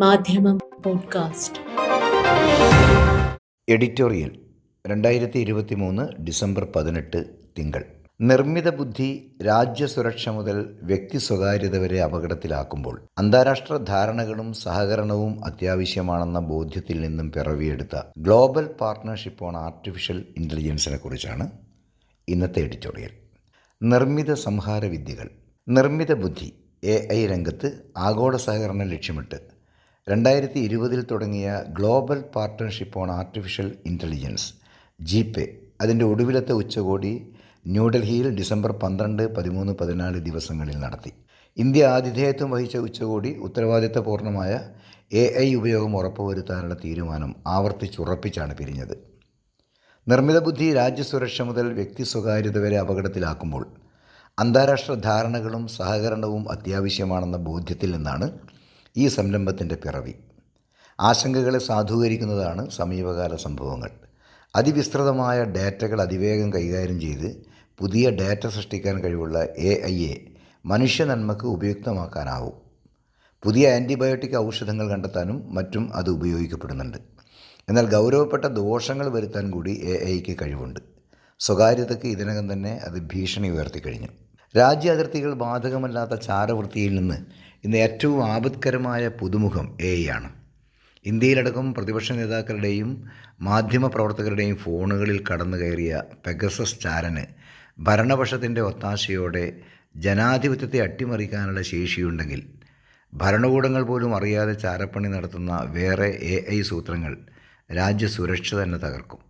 മാധ്യമം podcast. Editorial രണ്ടായിരത്തി ഇരുപത്തി മൂന്ന് ഡിസംബർ പതിനെട്ട് തിങ്കൾ. നിർമ്മിത ബുദ്ധി രാജ്യസുരക്ഷ മുതൽ വ്യക്തി സ്വകാര്യത വരെ അപകടത്തിലാക്കുമ്പോൾ അന്താരാഷ്ട്ര ധാരണകളും സഹകരണവും അത്യാവശ്യമാണെന്ന ബോധ്യത്തിൽ നിന്നും പിറവിയെടുത്ത ഗ്ലോബൽ പാർട്ട്ണർഷിപ്പ് ഓൺ ആർട്ടിഫിഷ്യൽ ഇന്റലിജൻസിനെ കുറിച്ചാണ് ഇന്നത്തെ എഡിറ്റോറിയൽ. നിർമ്മിത സംഹാര വിദ്യകൾ നിർമ്മിത ബുദ്ധി എ ഐ രംഗത്ത് ആഗോള സഹകരണം ലക്ഷ്യമിട്ട് രണ്ടായിരത്തി ഇരുപതിൽ തുടങ്ങിയ global partnership on artificial intelligence GPAI അതിന്റെ ഒടുവിലത്തെ ഉച്ചകോടി ന്യൂഡൽഹിയിൽ ഡിസംബർ പന്ത്രണ്ട് പതിമൂന്ന് പതിനാല് ദിവസങ്ങളിൽ നടത്തി. ഇന്ത്യ ആതിഥേയത്വം വഹിച്ച ഉച്ചകോടി ഉത്തരവാദിത്തപൂർണമായ എ ഐ ഉപയോഗം ഉറപ്പുവരുത്താനുള്ള തീരുമാനം ആവർത്തിച്ചുറപ്പിച്ചാണ് പിരിഞ്ഞത്. നിർമ്മിത ബുദ്ധി രാജ്യസുരക്ഷ മുതൽ വ്യക്തി സ്വകാര്യത വരെ അപകടത്തിലാക്കുമ്പോൾ അന്താരാഷ്ട്ര ധാരണകളും സഹകരണവും അത്യാവശ്യമാണെന്ന ബോധ്യത്തിൽ നിന്നാണ് ഈ സംരംഭത്തിന്റെ പിറവി. ആശങ്കകളെ സാധൂകരിക്കുന്നതാണ് സമീപകാല സംഭവങ്ങൾ. അതിവിസ്തൃതമായ ഡാറ്റകൾ അതിവേഗം കൈകാര്യം ചെയ്ത് പുതിയ ഡാറ്റ സൃഷ്ടിക്കാൻ കഴിവുള്ള എ ഐയെ മനുഷ്യ നന്മക്ക് ഉപയുക്തമാക്കാനാവും. പുതിയ ആന്റിബയോട്ടിക് ഔഷധങ്ങൾ കണ്ടെത്താനും മറ്റും അത് ഉപയോഗിക്കപ്പെടുന്നുണ്ട്. എന്നാൽ ഗൗരവപ്പെട്ട ദോഷങ്ങൾ വരുത്താൻ കൂടി എ ഐക്ക് കഴിവുണ്ട്. സ്വകാര്യതയ്ക്ക് ഇതിനകം തന്നെ അത് ഭീഷണി ഉയർത്തിക്കഴിഞ്ഞു. രാജ്യ അതിർത്തികൾ ബാധകമല്ലാത്ത ചാരവൃത്തിയിൽ നിന്ന് ഇന്ന് ഏറ്റവും ആപത്കരമായ പുതുമുഖം എ ആണ്. ഇന്ത്യയിലടക്കം പ്രതിപക്ഷ നേതാക്കളുടെയും മാധ്യമപ്രവർത്തകരുടെയും ഫോണുകളിൽ കടന്നു കയറിയ പെഗസസ് ചാരന് ഭരണപക്ഷത്തിന്റെ ഒത്താശയോടെ ജനാധിപത്യത്തെ അട്ടിമറിക്കാനുള്ള ശേഷിയുണ്ടെങ്കിൽ ഭരണകൂടങ്ങൾ പോലും അറിയാതെ ചാരപ്പണി നടത്തുന്ന വേറെ എ ഐ സൂത്രങ്ങൾ രാജ്യസുരക്ഷ തന്നെ തകർക്കും.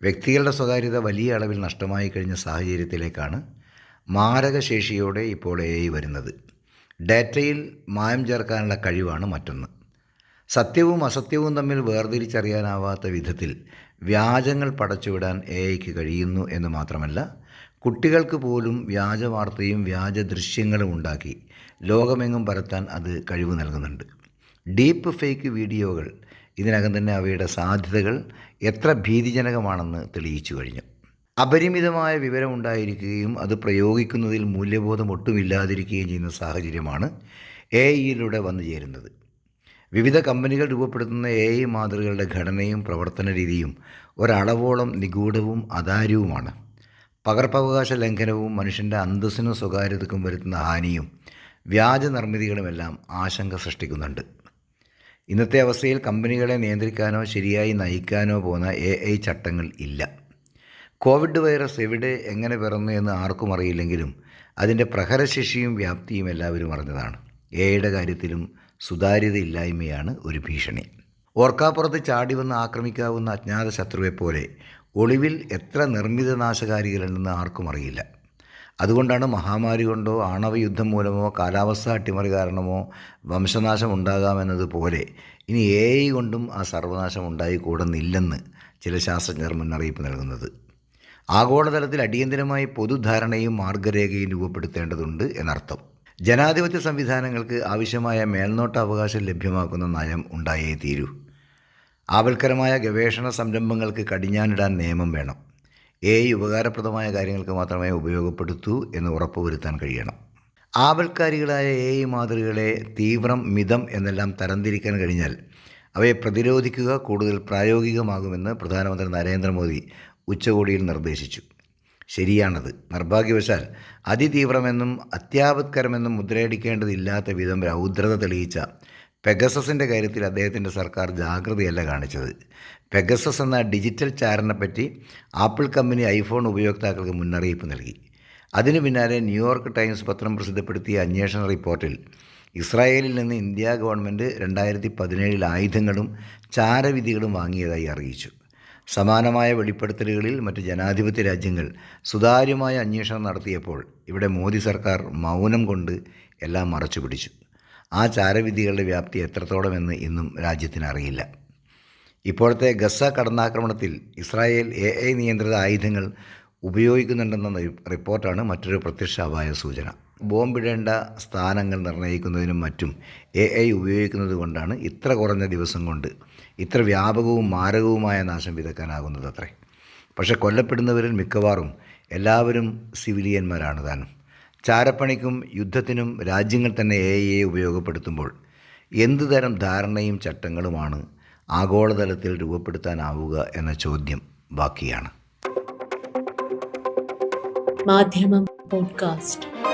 വ്യക്തികളുടെ സ്വകാര്യത വലിയ അളവിൽ നഷ്ടമായി കഴിഞ്ഞ സാഹചര്യത്തിലേക്കാണ് മാരകശേഷിയോടെ ഇപ്പോൾ എ ഐ വരുന്നത്. ഡാറ്റയിൽ മായം ചേർക്കാനുള്ള കഴിവാണ് മറ്റൊന്ന്. സത്യവും അസത്യവും തമ്മിൽ വേർതിരിച്ചറിയാനാവാത്ത വിധത്തിൽ വ്യാജങ്ങൾ പടച്ചുവിടാൻ എ ഐക്ക് കഴിയുന്നു എന്ന് മാത്രമല്ല കുട്ടികൾക്ക് പോലും വ്യാജ വാർത്തയും വ്യാജ ദൃശ്യങ്ങളും ഉണ്ടാക്കി ലോകമെങ്ങും പരത്താൻ അത് കഴിവ് നൽകുന്നുണ്ട്. ഡീപ്പ് ഫേക്ക് വീഡിയോകൾ ഇതിനകം തന്നെ അവയുടെ സാധ്യതകൾ എത്ര ഭീതിജനകമാണെന്ന് തെളിയിച്ചു കഴിഞ്ഞു. അപരിമിതമായ വിവരം ഉണ്ടായിരിക്കുകയും അത് പ്രയോഗിക്കുന്നതിൽ മൂല്യബോധം ഒട്ടുമില്ലാതിരിക്കുകയും ചെയ്യുന്ന സാഹചര്യമാണ് എ ഇയിലൂടെ വന്നു ചേരുന്നത്. വിവിധ കമ്പനികൾ രൂപപ്പെടുത്തുന്ന എ ഐ മാതൃകകളുടെ ഘടനയും പ്രവർത്തന രീതിയും ഒരളവോളം നിഗൂഢവും അതാര്യവുമാണ്. പകർപ്പവകാശ ലംഘനവും മനുഷ്യന്റെ അന്തസ്സിനും സ്വകാര്യതക്കും വരുത്തുന്ന ഹാനിയും വ്യാജ നിർമ്മിതികളുമെല്ലാം ആശങ്ക സൃഷ്ടിക്കുന്നുണ്ട്. ഇന്നത്തെ അവസ്ഥയിൽ കമ്പനികളെ നിയന്ത്രിക്കാനോ ശരിയായി നയിക്കാനോ പോകുന്ന എ ഐ ചട്ടങ്ങൾ ഇല്ല. കോവിഡ് വൈറസ് എവിടെ എങ്ങനെ പിറന്നു എന്ന് ആർക്കും അറിയില്ലെങ്കിലും അതിന്റെ പ്രഹരശേഷിയും വ്യാപ്തിയും എല്ലാവരും അറിഞ്ഞതാണ്. എയുടെ കാര്യത്തിലും സുതാര്യതയില്ലായ്മയാണ് ഒരു ഭീഷണി. ഓർക്കാപ്പുറത്ത് ചാടി വന്ന് ആക്രമിക്കാവുന്ന അജ്ഞാത ശത്രുവെപ്പോലെ ഒളിവിൽ എത്ര നിർമ്മിത നാശകാരികളുണ്ടെന്ന് ആർക്കും അറിയില്ല. അതുകൊണ്ടാണ് മഹാമാരി കൊണ്ടോ ആണവ യുദ്ധം മൂലമോ കാലാവസ്ഥ അട്ടിമറി കാരണമോ വംശനാശം ഉണ്ടാകാമെന്നതുപോലെ ഇനി എ കൊണ്ടും ആ സർവനാശം ഉണ്ടായിക്കൂടുന്നില്ലെന്ന് ചില ശാസ്ത്രജ്ഞർ മുന്നറിയിപ്പ് നൽകുന്നത്. ആഗോളതലത്തിൽ അടിയന്തരമായി പൊതുധാരണയും മാർഗരേഖയും രൂപപ്പെടുത്തേണ്ടതുണ്ട് എന്നർത്ഥം. ജനാധിപത്യ സംവിധാനങ്ങൾക്ക് ആവശ്യമായ മേൽനോട്ട അവകാശം ലഭ്യമാക്കുന്ന നയം ഉണ്ടായേ തീരൂ. ആവൽക്കരമായ ഗവേഷണ സംരംഭങ്ങൾക്ക് കടിഞ്ഞാനിടാൻ നിയമം വേണം. എ ഉപകാരപ്രദമായ കാര്യങ്ങൾക്ക് മാത്രമേ ഉപയോഗപ്പെടുത്തൂ എന്ന് ഉറപ്പുവരുത്താൻ കഴിയണം. ആവൽക്കാരികളായ എ മാതൃകകളെ തീവ്രം മിതം എന്നെല്ലാം തരംതിരിക്കാൻ കഴിഞ്ഞാൽ അവയെ പ്രതിരോധിക്കുക കൂടുതൽ പ്രായോഗികമാകുമെന്ന് പ്രധാനമന്ത്രി നരേന്ദ്രമോദി ഉച്ചകോടിയിൽ നിർദ്ദേശിച്ചു. ശരിയാണത്. നിർഭാഗ്യവശാൽ അതിതീവ്രമെന്നും അത്യാപത്കരമെന്നും മുദ്രയടിക്കേണ്ടതില്ലാത്ത വിധം രൗദ്രത തെളിയിച്ച പെഗസസിന്റെ കാര്യത്തിൽ അദ്ദേഹത്തിന്റെ സർക്കാർ ജാഗ്രതയല്ല കാണിച്ചത്. പെഗസസ് എന്ന ഡിജിറ്റൽ ചാരനെപ്പറ്റി ആപ്പിൾ കമ്പനി ഐഫോൺ ഉപയോക്താക്കൾക്ക് മുന്നറിയിപ്പ് നൽകി. അതിനു പിന്നാലെ ന്യൂയോർക്ക് ടൈംസ് പത്രം പ്രസിദ്ധപ്പെടുത്തിയ അന്വേഷണ റിപ്പോർട്ടിൽ ഇസ്രായേലിൽ നിന്ന് ഇന്ത്യ ഗവൺമെന്റ് രണ്ടായിരത്തി പതിനേഴിൽ ആയുധങ്ങളും ചാരവിധികളും വാങ്ങിയതായി അറിയിച്ചു. സമാനമായ വെളിപ്പെടുത്തലുകളിൽ മറ്റ് ജനാധിപത്യ രാജ്യങ്ങൾ സുതാര്യമായ അന്വേഷണം നടത്തിയപ്പോൾ ഇവിടെ മോദി സർക്കാർ മൗനം കൊണ്ട് എല്ലാം മറച്ചു പിടിച്ചു. ആ ചാരവിധികളുടെ വ്യാപ്തി എത്രത്തോളമെന്ന് ഇന്നും രാജ്യത്തിനറിയില്ല ഇപ്പോഴത്തെ ഗസ കടന്നാക്രമണത്തിൽ ഇസ്രായേൽ എ ഐ നിയന്ത്രിത ആയുധങ്ങൾ ഉപയോഗിക്കുന്നുണ്ടെന്ന റിപ്പോർട്ടാണ് മറ്റൊരു പ്രത്യക്ഷ അപായ സൂചന. ബോംബിടേണ്ട സ്ഥാനങ്ങൾ നിർണയിക്കുന്നതിനും മറ്റും എ ഐ ഉപയോഗിക്കുന്നത് കൊണ്ടാണ് ഇത്ര കുറഞ്ഞ ദിവസം കൊണ്ട് ഇത്ര വ്യാപകവും മാരകവുമായ നാശം വിതക്കാനാകുന്നത് അത്രേ. പക്ഷെ കൊല്ലപ്പെടുന്നവരിൽ മിക്കവാറും എല്ലാവരും സിവിലിയന്മാരാണ് താനും. ചാരപ്പണിക്കും യുദ്ധത്തിനും രാജ്യങ്ങൾ തന്നെ എ ഐയെ ഉപയോഗപ്പെടുത്തുമ്പോൾ എന്തു തരം ധാരണയും ചട്ടങ്ങളുമാണ് ആഗോളതലത്തിൽ രൂപപ്പെടുത്താനാവുക എന്ന ചോദ്യം ബാക്കിയാണ്. മാധ്യമം പോഡ്കാസ്റ്റ്.